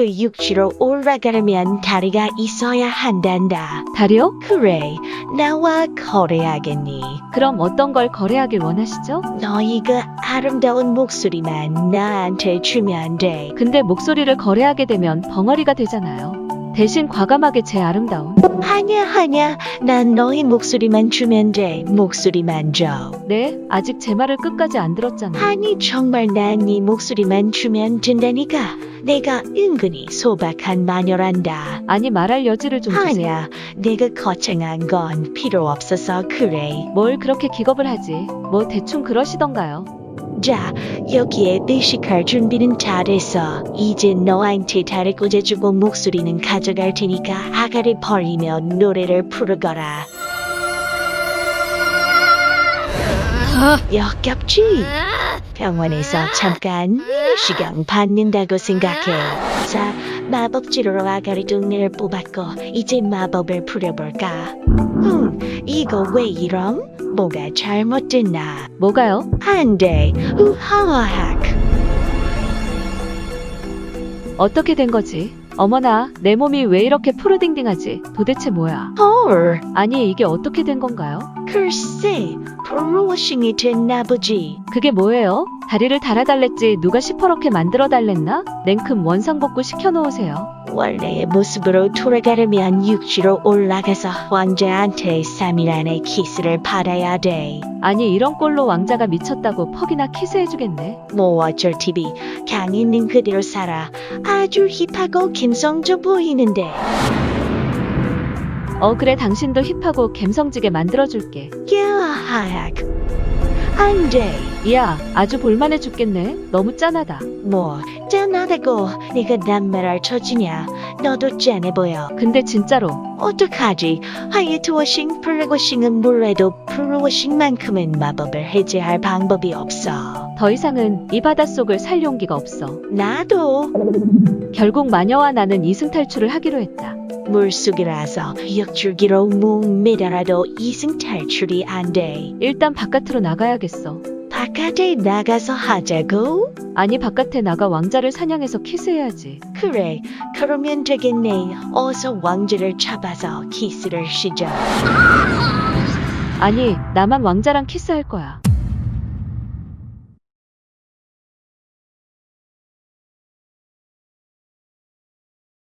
그 육지로 올라가려면 다리가 있어야 한단다. 다리요? 그래, 나와 거래하겠니? 그럼 어떤 걸 거래하길 원하시죠? 너희 그 아름다운 목소리만 나한테 주면 돼. 근데 목소리를 거래하게 되면 벙어리가 되잖아요. 대신 과감하게 제 아름다움. 아냐, 아냐, 난 너희 목소리만 주면 돼. 목소리만 줘. 네, 아직 제 말을 끝까지 안 들었잖아요. 아니, 정말 난 네 목소리만 주면 된다니까. 내가 은근히 소박한 마녀란다. 아니 말할 여지를 좀 주세요. 아니야, 내가 거창한 건 필요 없어서 그래. 뭘 그렇게 기겁을 하지? 뭐 대충 그러시던가요? 자, 여기에 배식할 준비는 다 됐어. 이제 너한테 다리 꽂아주고 목소리는 가져갈 테니까 아가리 벌리며 노래를 부르거라. 역겹지? 병원에서 잠깐 시간 받는다고 생각해. 자, 마법 치료로 아가리 동네를 뽑았고 이제 마법을 부려볼까? 음, 이거 왜 이럼? 뭐가 잘못됐나? 뭐가요? 안 돼. 우하악. 어떻게 된 거지? 어머나, 내 몸이 왜 이렇게 푸르딩딩하지? 도대체 뭐야? 헐. 아니, 이게 어떻게 된 건가요? 글쎄, 프로워싱이 됐나 보지. 그게 뭐예요? 다리를 달아달랬지 누가 시퍼렇게 만들어 달랬나? 냉큼 원상복구 시켜놓으세요. 원래의 모습으로 돌아가려면 육지로 올라가서 왕자한테 3일 안에 키스를 받아야 돼. 아니 이런 꼴로 왕자가 미쳤다고 퍽이나 키스해주겠네. 뭐 어쩔 TV 강 있는 그대로 살아. 아주 힙하고 감성져 보이는데. 어 그래 당신도 힙하고 감성지게 만들어줄게. 야악. 안 돼. 이야 아주 볼만해 죽겠네. 너무 짠하다. 뭐 짠하다고 네가 남말할 처지냐. 너도 짠해 보여. 근데 진짜로 어떡하지? 화이트 워싱, 블랙 워싱은 몰라도 프로 워싱만큼은 마법을 해제할 방법이 없어. 더 이상은 이 바닷속을 살 용기가 없어. 나도 결국 마녀와 나는 이승 탈출을 하기로 했다. 물속이라서 역줄기로 뭉 매달아도 이승 탈출이 안 돼. 일단 바깥으로 나가야겠어. 바깥에 나가서 하자고? 아니 바깥에 나가 왕자를 사냥해서 키스해야지. 그래, 그러면 되겠네. 어서 왕자를 잡아서 키스를 시작. 아니 나만 왕자랑 키스할 거야.